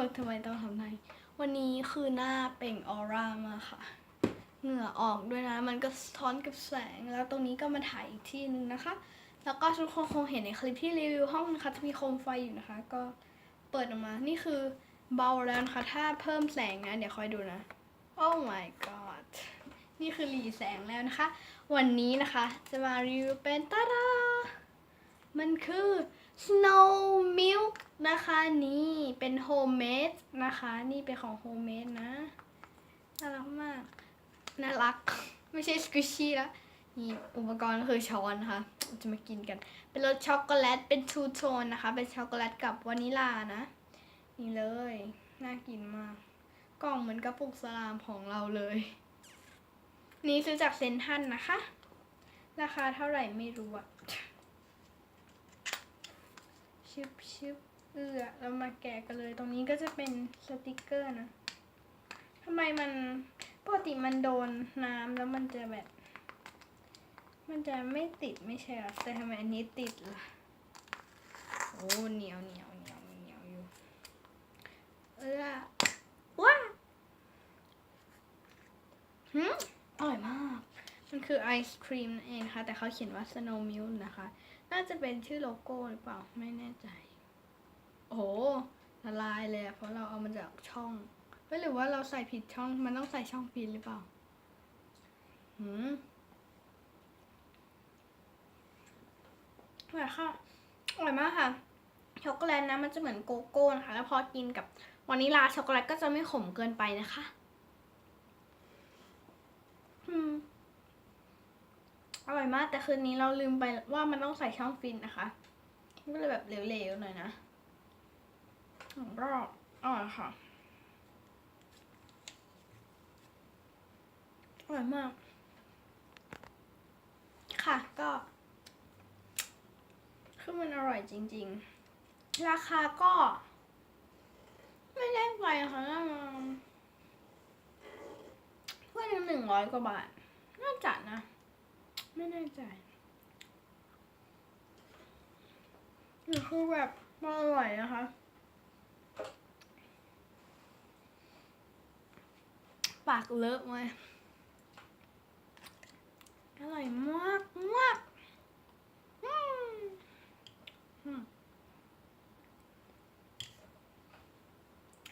อทำไมต้องทำไงวันนี้คือหน้าเป่งออร่ามาค่ะ เหงื่อออกด้วยนะ มันก็สะท้อนกับแสง แล้วตรงนี้ก็มาถ่ายอีกที่หนึ่งนะคะ แล้วก็ทุกคนคงเห็นในคลิปที่รีวิวห้องนะคะ จะมีโคมไฟอยู่นะคะ ก็เปิดออกมา นี่คือเบาแล้วนะคะ ถ้าเพิ่มแสงนะเดี๋ยวคอยดูนะ Oh my god นี่คือหลีแสงแล้วนะคะ วันนี้นะคะ จะมารีวิวเป็นตาดามันคือ Snow Milk นะคะนี่เป็นโฮมเมดนะคะ นี่เป็นของโฮมเมดนะ น่ารักมาก น่ารัก ไม่ใช่สควิชชี่ละนี่อุปกรณ์ก็คือช้อนนะคะ จะมากินกัน เป็นรสช็อกโกแลต เป็นทูโทนนะคะ เป็นช็อกโกแลตกับวานิลานะ นี่เลย น่ากินมาก กล่องเหมือนกระปุกสลามของเราเลย นี่ซื้อจากเซนทันนะคะ ราคาเท่าไหร่ไม่รู้อะ ชิบชิบเอือเรามาแกะกันเลย ตรงนี้ก็จะเป็นสติกเกอร์นะทำไมมันปกติมันโดนน้ำแล้วมันจะแบบ มันจะไม่ติดไม่ใช่หรอแต่ทำไมอันนี้ติดล่ะโอ้เหนียวเหนียวเหนียวเหนียวอยู่ เอือว้าหืมอร่อยมาก คือไอศครีมนั่นเองค่ะแต่เขาเขียนว่า Snow Milk นะคะ น่าจะเป็นชื่อโลโก้หรือเปล่า ไม่แน่ใจ โอ้โหละลายเลยอะเพราะเราเอามาจากช่องเฮ้ยหรือว่าเราใส่ผิดช่อง มันต้องใส่ช่องผิดหรือเปล่าหืมอร่อยค่ะอร่อยมากค่ะ ช็อกโกแลตนะมันจะเหมือนโกโก้นะคะ แล้วพอกินกับวานิลาช็อกโกแลตก็จะไม่ขมเกินไปนะคะ อืม อร่อยมากแต่คืนนี้เราลืมไปว่ามันต้องใส่ช่องฟินนะคะก็เลยแบบเหลวๆหน่อยนะอืมก็อร่อยค่ะอร่อยมาก ค่ะก็คือมันอร่อยจริง ๆ ราคาก็ ไม่แน่ใจค่ะน่าจะเพื่อนหนึ่งร้อยกว่าบาทน่าจะนะ ไม่แน่ใจแต่คือแบบมันอร่อยนะคะ ปากเลอะเลยอร่อยมากมาก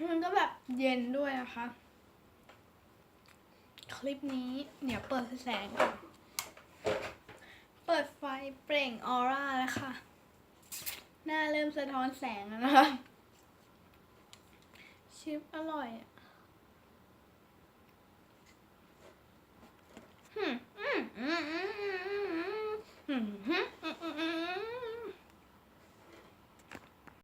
มันก็แบบเย็นด้วยนะคะ คลิปนี้เดี๋ยวเปิดแสงก่อน เปล่งออร่าแล้วค่ะ หน้าเริ่มสะท้อนแสงแล้วนะคะชิปอร่อยอะ